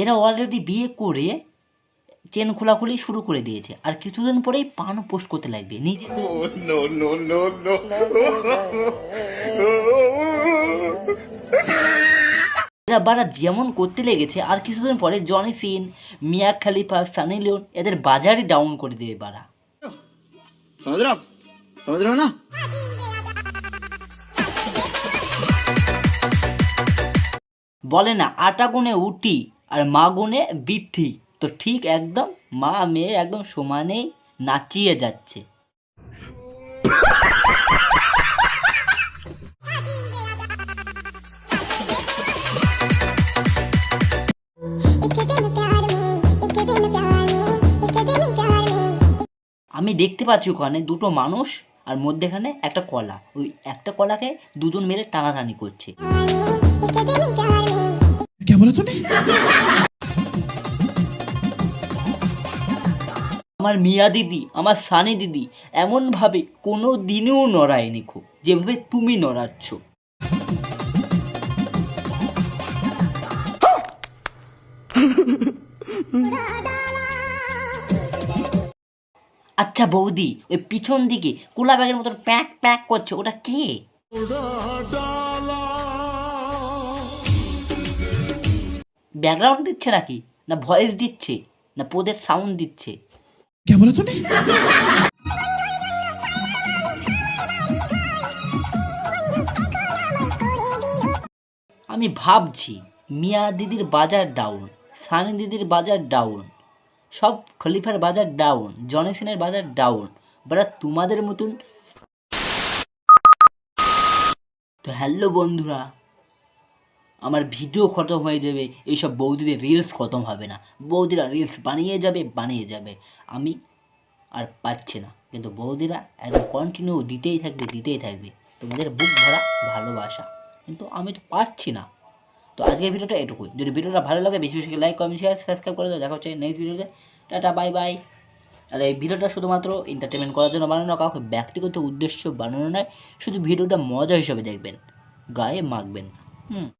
এরা অলরেডি বিয়ে করে চেন খোলাখুলি শুরু করে দিয়েছে। আর কিছুদিন পরেই পান পোস্ট করতে লাগবে নিজে এরা বারা যেমন করতে লেগেছে আর কিছুদিন পরে জনি সিন মিয়া খালিফা সানি লিওন এদের বাজারে ডাউন করে দেবে বারা না? বলে না আটা গুনে উটি। আর মা গুণে বৃদ্ধি। তো ঠিক একদম মা মেয়ে একদম সমানেই নাচিয়ে যাচ্ছে। আমি দেখতে পাচ্ছি ওখানে দুটো মানুষ আর মধ্যেখানে একটা কলা। ওই একটা কলাকে দুজন মেরে টানাটানি করছে। আমার মিয়া দিদি, আমার সানি দিদি এমনভাবে কোনো দিনেও নড়ায়নি খুব, যেভাবে তুমি নড়াচ্ছ। আচ্ছা বৌদি, ওই পিছন দিকে কোলা ব্যাগের মতন প্যাক প্যাক করছে, ওটা কে? ব্যাকগ্রাউন্ড দিচ্ছে নাকি? না ভয়েস দিচ্ছে? না পোদের সাউন্ড দিচ্ছে? क्या बोला तूने আমি ভাবছি মিয়া দিদির বাজার ডাউন সানি দিদির বাজার ডাউন সব খলিফার বাজার ডাউন জনেসনের বাজার ডাউন বাট তোমাদের মতন তো হ্যালো বন্ধুরা আমার ভিডিও খতম হয়ে যাবে, এইসব বৌদিদের রিলস খতম হবে না। বৌদিরা রিলস বানিয়ে যাবে বানিয়ে যাবে। আমি আর পারছি না। কিন্তু বৌদিরা একদম কন্টিনিউ দিতেই থাকবে দিতেই থাকবে। তোমাদের বুক ভরা ভালোবাসা। কিন্তু আমি তো পারছি না। তো আজকের ভিডিওটা এটুকুই। যদি ভিডিওটা ভালো লাগে, বেশি বেশি লাইক কমেন্ট শেয়ার সাবস্ক্রাইব করে দাও। দেখা হচ্ছে নেক্সট ভিডিওতে টাটা বাই বাই আর এই ভিডিওটা শুধুমাত্র এন্টারটেনমেন্ট করার জন্য বানানো, কাউকে ব্যক্তিগত উদ্দেশ্য বানানো নয়। শুধু ভিডিওটা মজা হিসাবে দেখবেন। গায়ে মাখবেন হুম।